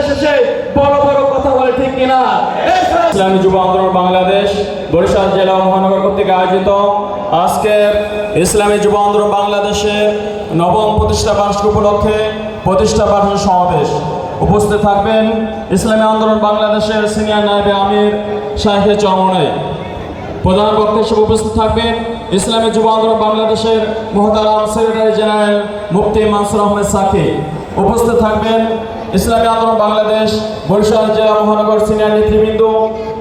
বাংলাদেশে ইসলামী যুব আন্দোলন বাংলাদেশ, বরিশাল জেলা মহানগর কর্তৃক আয়োজিত আজকের ইসলামী যুব আন্দোলন বাংলাদেশের নবম প্রতিষ্ঠা বার্ষিক উপলক্ষে প্রতিষ্ঠা বার্ষিক সমাবেশ। উপস্থিত থাকবেন ইসলামী আন্দোলন বাংলাদেশের সিনিয়র নায়েবে আমির শাহেখে চরমনে প্রধান বক্তা হিসেবে উপস্থিত থাকবেন ইসলামী যুব আন্দোলন বাংলাদেশের মহতারাম সেক্রেটারি জেনারেল মুফতি মানসুর আহমেদ সাকি। উপস্থিত থাকবেন ইসলামী আন্দোলন বাংলাদেশ, বরিশাল জেলা মহানগর সিনিয়র নেতৃবৃন্দ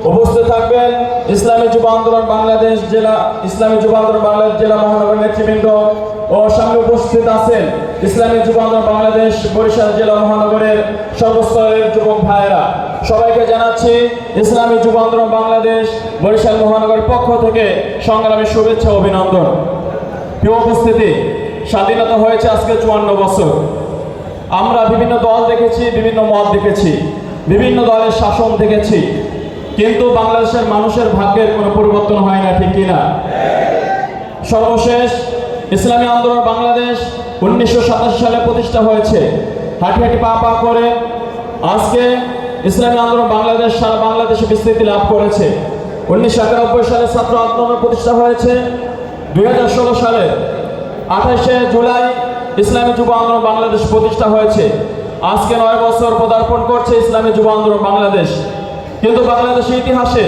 উপস্থিত থাকবেন। ইসলামী যুব আন্দোলন বাংলাদেশ জেলা, ইসলামী যুব আন্দোলন বাংলাদেশ জেলা মহানগর নেতৃবৃন্দ ও সামনে উপস্থিত আছেন ইসলামী যুব আন্দোলন বাংলাদেশ, বরিশাল জেলা মহানগরের সর্বস্তরের যুবক ভাইয়েরা। সবাইকে জানাচ্ছি, ইসলামী যুব আন্দোলন বাংলাদেশ, বরিশাল মহানগরের পক্ষ থেকে সংগ্রামী শুভেচ্ছা অভিনন্দন। প্রিয় উপস্থিতি, স্বাধীনতা হয়েছে আজকে চুয়ান্ন বছর। আমরা বিভিন্ন দল দেখেছি, বিভিন্ন মত দেখেছি, বিভিন্ন দলের শাসন দেখেছি। কিন্তু বাংলাদেশের মানুষের ভাগ্যের কোনো পরিবর্তন হয় না, ঠিক কিনা? সর্বশেষ, ইসলামী আন্দোলন বাংলাদেশ উনিশশো সালে প্রতিষ্ঠা হয়েছে। হাঁটি হাঁটি পা পা করে আজকে ইসলামী আন্দোলন বাংলাদেশ সারা বাংলাদেশে বিস্তৃতি লাভ করেছে। উনিশশো একানব্বই সালে ছাত্র আন্দোলন প্রতিষ্ঠা হয়েছে। দুই হাজার ষোলো সালে আঠাশে জুলাই ইসলামী যুব আন্দোলন বাংলাদেশ প্রতিষ্ঠা হয়েছে। আজকে নয় বছর পদার্পণ করছে ইসলামী যুব আন্দোলন বাংলাদেশ। কিন্তু বাংলাদেশের ইতিহাসে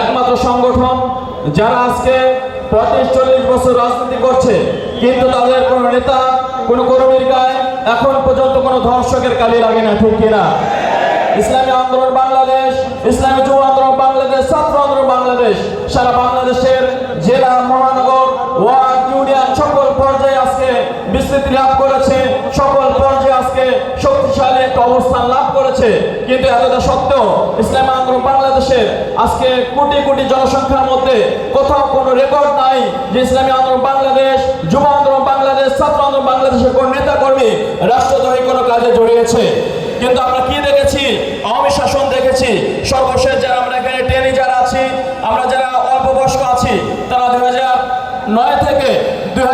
একমাত্র সংগঠন যারা আজকে পঁয়ত্রিশ, চল্লিশ বছর রাজনীতি করছে, কিন্তু তাদের কোনো নেতা, কোনো কর্মীর গায়ে এখন পর্যন্ত কোনো ধর্ষকের কালি লাগে না, ঠিক কিনা? ইসলামী আন্দোলন বাংলাদেশ, ইসলামী যুব আন্দোলন বাংলাদেশ ছাত্র আন্দোলন বাংলাদেশ সারা বাংলাদেশের জেলা মহানগর ওয়ার্ড ইউনিয়ন সকল পর্যায়ে আজকে বিস্তৃতি লাভ করেছে। সকল পর্যায়ে আজকে শক্তিশালী একটা অবস্থান লাভ করেছে। কিন্তু এতটা সত্ত্বেও ইসলাম আন্দোলন বাংলাদেশের আজকে কোটি কোটি জনসংখ্যার মধ্যে কোথাও কোনো রেকর্ড নাই যে ইসলামী আন্দোলন বাংলাদেশ, যুব আন্দোলন বাংলাদেশ, ছাত্র আন্দোলন বাংলাদেশের কোন নেতাকর্মী রাষ্ট্রদ্রোহী কোনো কাজে জড়িয়েছে। কিন্তু আমরা কি দেখেছি আওয়ামী শাসন দেখেছি সর্বশেষ যারা আমরা এখানে ট্রেনে যারা আছি আমরা যারা অল্প বয়স্ক আছি তারা দুই নয় থেকে দুই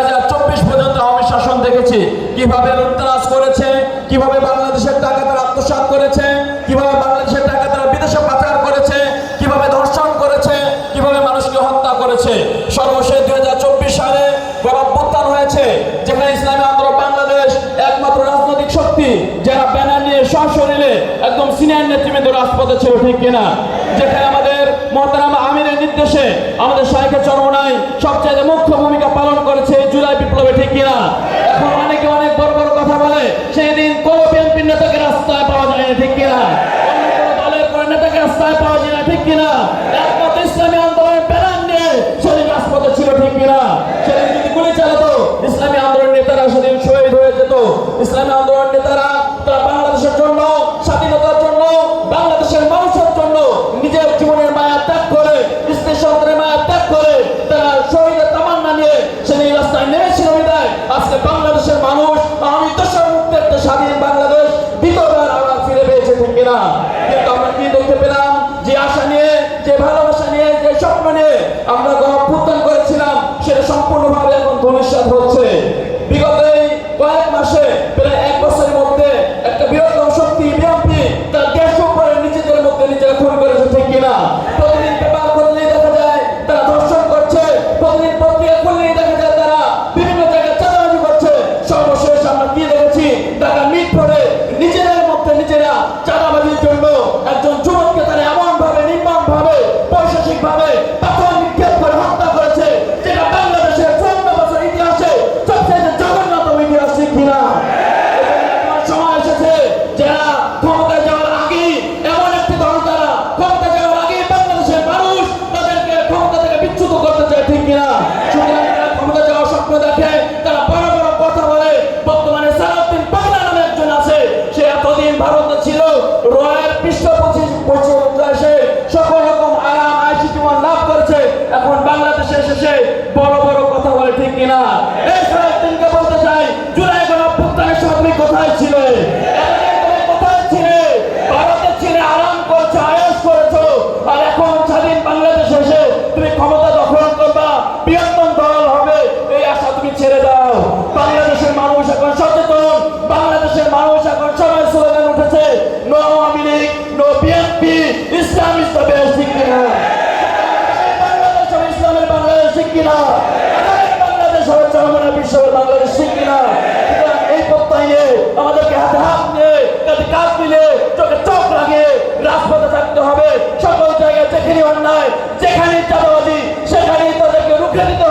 পর্যন্ত আওয়ামী শাসন দেখেছি কীভাবে লুটতরাজ করেছে, কীভাবে বাংলাদেশের টাকা তারা আত্মসাৎ করেছে, কীভাবে বাংলাদেশের টাকা তারা বিদেশে পাচার করেছে, কীভাবে ধর্ষণ করেছে, কীভাবে মানুষকে হত্যা করেছে। সর্বশেষ দুই হাজার চব্বিশ সালে গণঅভ্যুত্থান হয়েছে, যেখানে ইসলামী আন্দোলন বাংলাদেশ একমাত্র রাজনৈতিক শক্তি, যারা ব্যানার নিয়ে সশরীরে একদম সিনিয়র নেতৃবৃন্দ রাজপথে ছিল ঠিক কিনা। যেখানে আমাদের মহতারাম আমিরের নির্দেশে আমাদের শাহেখের চরমনাই সবচেয়ে মুখ্য ভূমিকা পালন করেছে জুলাই বিপ্লবে ঠিক কিনা। এখন অনেকে অনেক বড় বড় কথা বলে সেই দিন কোনো বিএনপির নেতাকে রাস্তায় পাওয়া যায় না, ঠিক কিনা? অন্য কোনো দলের কোনো নেতাকে রাস্তায় পাওয়া যায় না, ঠিক কিনা? আমরা গণপুত্থান করেছিলাম সেটা সম্পূর্ণভাবে এখন ধনুষ্যাত হচ্ছে। ঠিক কিনা বাংলাদেশ এই পথটাই আমাদেরকে হাত নিয়ে কাজ মিলে চোখে চোখ লাগিয়ে রাজপথে থাকতে হবে। সকল জায়গায় যেখানে অন্যায় যেখানে চাঁদাবাজি, সেখানেই তাদেরকে রুখে দিতে